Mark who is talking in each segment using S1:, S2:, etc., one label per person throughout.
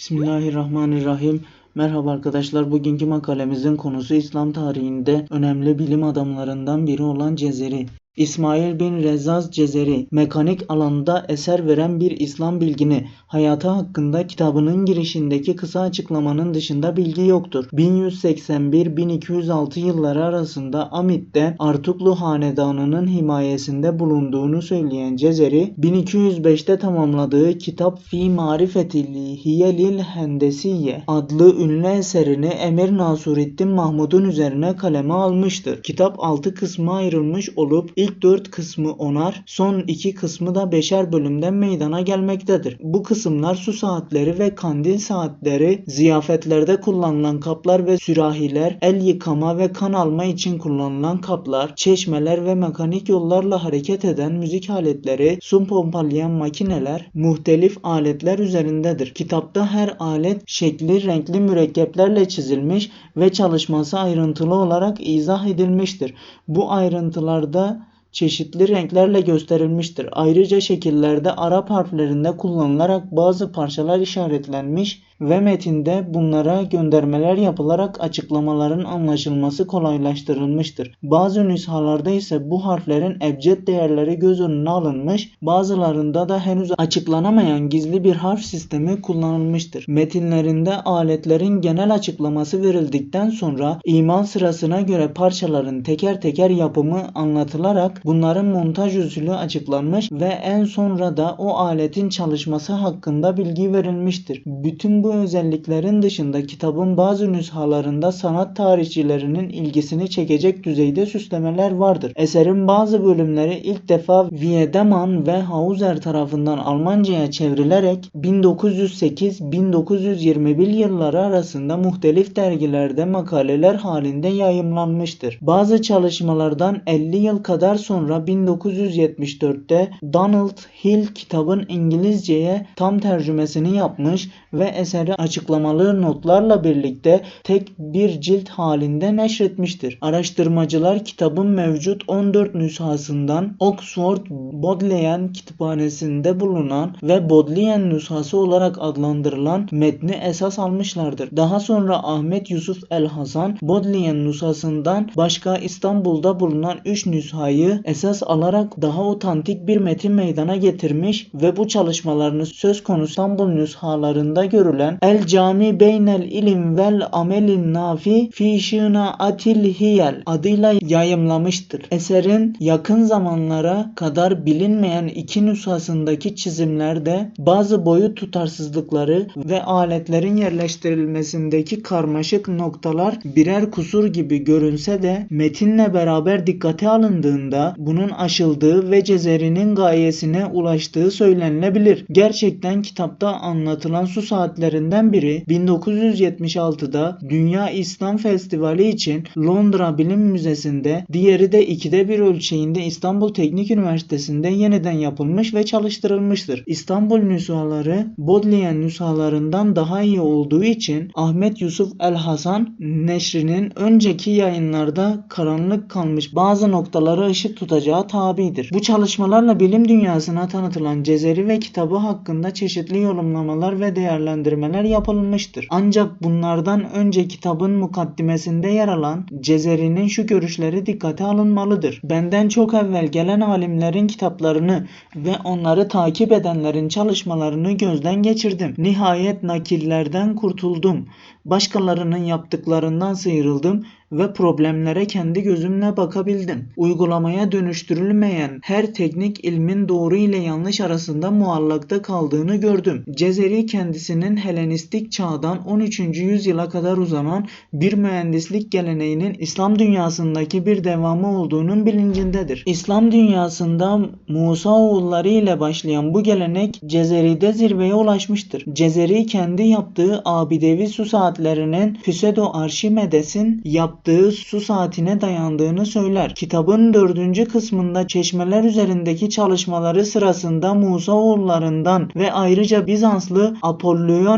S1: Bismillahirrahmanirrahim. Merhaba arkadaşlar. Bugünkü makalemizin konusu İslam tarihinde önemli bilim adamlarından biri olan Cezeri. İsmail bin Rezaz Cezeri, mekanik alanda eser veren bir İslam bilgini, hayatı hakkında kitabının girişindeki kısa açıklamanın dışında bilgi yoktur. 1181-1206 yılları arasında Amit'te Artuklu Hanedanı'nın himayesinde bulunduğunu söyleyen Cezeri, 1205'te tamamladığı kitap Fi Marifetil Hiyelil Hendesiye adlı ünlü eserini Emir Nasureddin Mahmud'un üzerine kaleme almıştır. Kitap 6 kısma ayrılmış olup ilk 4 kısmı onar, son 2 kısmı da beşer bölümden meydana gelmektedir. Bu kısımlar su saatleri ve kandil saatleri, ziyafetlerde kullanılan kaplar ve sürahiler, el yıkama ve kan alma için kullanılan kaplar, çeşmeler ve mekanik yollarla hareket eden müzik aletleri, su pompalayan makineler, muhtelif aletler üzerindedir. Kitapta her alet şekli renkli mürekkeplerle çizilmiş ve çalışması ayrıntılı olarak izah edilmiştir. Bu ayrıntılarda çeşitli renklerle gösterilmiştir. Ayrıca şekillerde Arap harflerinde kullanılarak bazı parçalar işaretlenmiş ve metinde bunlara göndermeler yapılarak açıklamaların anlaşılması kolaylaştırılmıştır. Bazı nüshalarda ise bu harflerin ebced değerleri göz önüne alınmış, bazılarında da henüz açıklanamayan gizli bir harf sistemi kullanılmıştır. Metinlerinde aletlerin genel açıklaması verildikten sonra iman sırasına göre parçaların teker teker yapımı anlatılarak bunların montaj usulü açıklanmış ve en sonra da o aletin çalışması hakkında bilgi verilmiştir. Bütün bu özelliklerin dışında kitabın bazı nüshalarında sanat tarihçilerinin ilgisini çekecek düzeyde süslemeler vardır. Eserin bazı bölümleri ilk defa Wiedemann ve Hauser tarafından Almanca'ya çevrilerek 1908-1921 yılları arasında muhtelif dergilerde makaleler halinde yayımlanmıştır. Bazı çalışmalardan 50 yıl kadar sonra 1974'te Donald Hill kitabın İngilizceye tam tercümesini yapmış ve eseri açıklamalı notlarla birlikte tek bir cilt halinde neşretmiştir. Araştırmacılar kitabın mevcut 14 nüshasından Oxford Bodleian Kütüphanesi'nde bulunan ve Bodleian nüshası olarak adlandırılan metni esas almışlardır. Daha sonra Ahmet Yusuf El Hasan Bodleian nüshasından başka İstanbul'da bulunan 3 nüshayı esas alarak daha otantik bir metin meydana getirmiş ve bu çalışmalarını söz konusu İstanbul nüshalarında görülen El Cami Beynel İlim vel Amelin Nafi Fi Şina Atil Hiyel adıyla yayımlamıştır. Eserin yakın zamanlara kadar bilinmeyen iki nüshasındaki çizimlerde bazı boyut tutarsızlıkları ve aletlerin yerleştirilmesindeki karmaşık noktalar birer kusur gibi görünse de metinle beraber dikkate alındığında bunun aşıldığı ve Cezeri'nin gayesine ulaştığı söylenilebilir. Gerçekten kitapta anlatılan su saatlerinden biri 1976'da Dünya İslam Festivali için Londra Bilim Müzesi'nde, diğeri de ikide bir ölçeğinde İstanbul Teknik Üniversitesi'nde yeniden yapılmış ve çalıştırılmıştır. İstanbul nüshaları Bodleian nüshalarından daha iyi olduğu için Ahmet Yusuf El Hasan neşrinin önceki yayınlarda karanlık kalmış bazı noktaları ışık tutacağı tabidir. Bu çalışmalarla bilim dünyasına tanıtılan Cezeri ve kitabı hakkında çeşitli yorumlamalar ve değerlendirmeler yapılmıştır. Ancak bunlardan önce kitabın mukaddimesinde yer alan Cezeri'nin şu görüşleri dikkate alınmalıdır. Benden çok evvel gelen alimlerin kitaplarını ve onları takip edenlerin çalışmalarını gözden geçirdim. Nihayet nakillerden kurtuldum. Başkalarının yaptıklarından sıyrıldım ve problemlere kendi gözümle bakabildim. Uygulamaya dönüştürülmeyen her teknik ilmin doğru ile yanlış arasında muallakta kaldığını gördüm. Cezeri kendisinin Helenistik çağdan 13. yüzyıla kadar uzanan bir mühendislik geleneğinin İslam dünyasındaki bir devamı olduğunun bilincindedir. İslam dünyasında Musa oğulları ile başlayan bu gelenek Cezeri'de zirveye ulaşmıştır. Cezeri kendi yaptığı abidevi su saatlerinin Pseudo Arşimedes'in yaptığı su saatine dayandığını söyler. Kitabın dördüncü kısmında çeşmeler üzerindeki çalışmaları sırasında Musa oğullarından ve ayrıca Bizanslı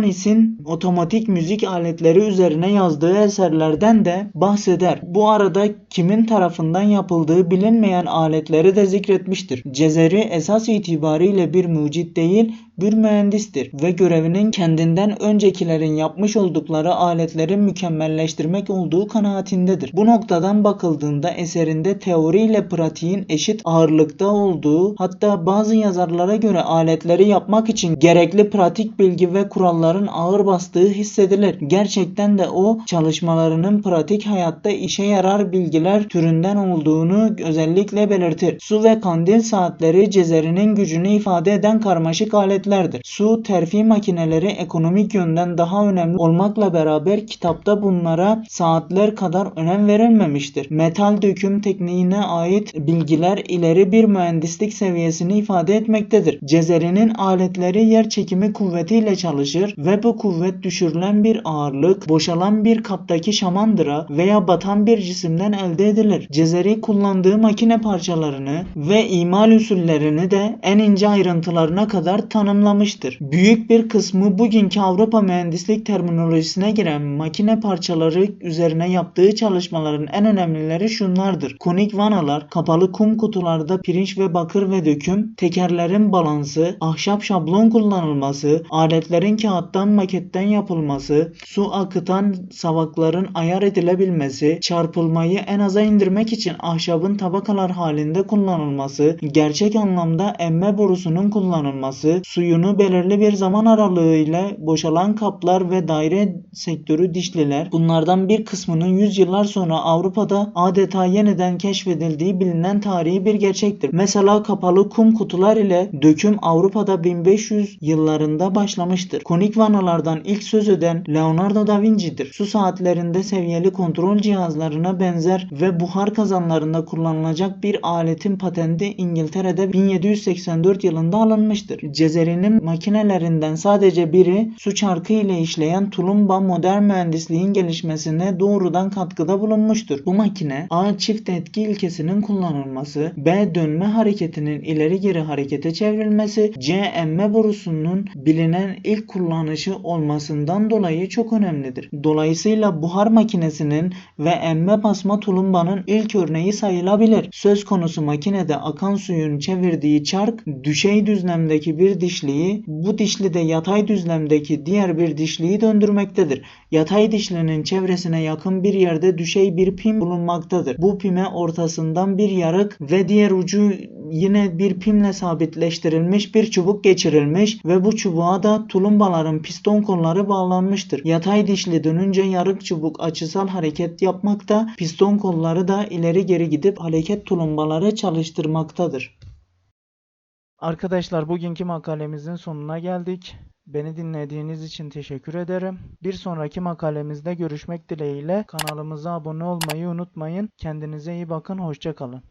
S1: Apollionis'in otomatik müzik aletleri üzerine yazdığı eserlerden de bahseder. Bu arada kimin tarafından yapıldığı bilinmeyen aletleri de zikretmiştir. Cezeri esas itibariyle bir mucit değil, bir mühendistir ve görevinin kendinden öncekilerin yapmış oldukları aletleri mükemmelleştirmek olduğu kanaatindedir. Bu noktadan bakıldığında eserinde teori ile pratiğin eşit ağırlıkta olduğu hatta bazı yazarlara göre aletleri yapmak için gerekli pratik bilgi ve kuralların ağır bastığı hissedilir. Gerçekten de o çalışmalarının pratik hayatta işe yarar bilgiler türünden olduğunu özellikle belirtir. Su ve kandil saatleri Cezeri'nin gücünü ifade eden karmaşık aletlerdir. Su terfi makineleri ekonomik yönden daha önemli olmakla beraber kitapta bunlara saatler kadar önem verilmemiştir. Metal döküm tekniğine ait bilgiler ileri bir mühendislik seviyesini ifade etmektedir. Cezeri'nin aletleri yer çekimi kuvvetiyle çalışır ve bu kuvvet düşürülen bir ağırlık, boşalan bir kaptaki şamandıra veya batan bir cisimden elde edilir. Cezeri kullandığı makine parçalarını ve imal usullerini de en ince ayrıntılarına kadar tanımlamıştır. Büyük bir kısmı bugünkü Avrupa mühendislik terminolojisine giren makine parçaları üzerine yaptığı çalışmaların en önemlileri şunlardır. Konik vanalar, kapalı kum kutularda pirinç ve bakır ve döküm, tekerlerin balansı, ahşap şablon kullanılması, aletlerin kağıttan maketten yapılması, su akıtan savakların ayar edilebilmesi, çarpılmayı en aza indirmek için ahşabın tabakalar halinde kullanılması, gerçek anlamda emme borusunun kullanılması, suyunu belirli bir zaman aralığıyla boşalan kaplar ve daire sektörü dişliler, bunlardan bir kısmının yüzyıllar sonra Avrupa'da adeta yeniden keşfedildiği bilinen tarihi bir gerçektir. Mesela kapalı kum kutular ile döküm Avrupa'da 1500 yıllarında başlamıştır. Konik vanalardan ilk söz eden Leonardo da Vinci'dir. Su saatlerinde seviyeli kontrol cihazlarına benzer ve buhar kazanlarında kullanılacak bir aletin patenti İngiltere'de 1784 yılında alınmıştır. Cezeri'nin makinelerinden sadece biri su çarkı ile işleyen tulumba modern mühendisliğin gelişmesine doğrudan katkıda bulunmuştur. Bu makine A çift etki ilkesinin kullanılması, B dönme hareketinin ileri geri harekete çevrilmesi, C emme borusunun bilinen ilk kullanışı olmasından dolayı çok önemlidir. Dolayısıyla buhar makinesinin ve emme basma tulumbanın ilk örneği sayılabilir. Söz konusu makinede akan suyun çevirdiği çark düşey düzlemdeki bir dişliyi bu dişli de yatay düzlemdeki diğer bir dişliyi döndürmektedir. Yatay dişlinin çevresine yakın bir yerde düşey bir pim bulunmaktadır. Bu pime ortasından bir yarık ve diğer ucu yine bir pimle sabitleştirilmiş bir çubuk geçirilmiş ve bu çubuğa da tulumbaların piston kolları bağlanmıştır. Yatay dişli dönünce yarık çubuk açısal hareket yapmakta, piston kolları da ileri geri gidip hareket tulumbaları çalıştırmaktadır. Arkadaşlar bugünkü makalemizin sonuna geldik. Beni dinlediğiniz için teşekkür ederim. Bir sonraki makalemizde görüşmek dileğiyle kanalımıza abone olmayı unutmayın. Kendinize iyi bakın. Hoşçakalın.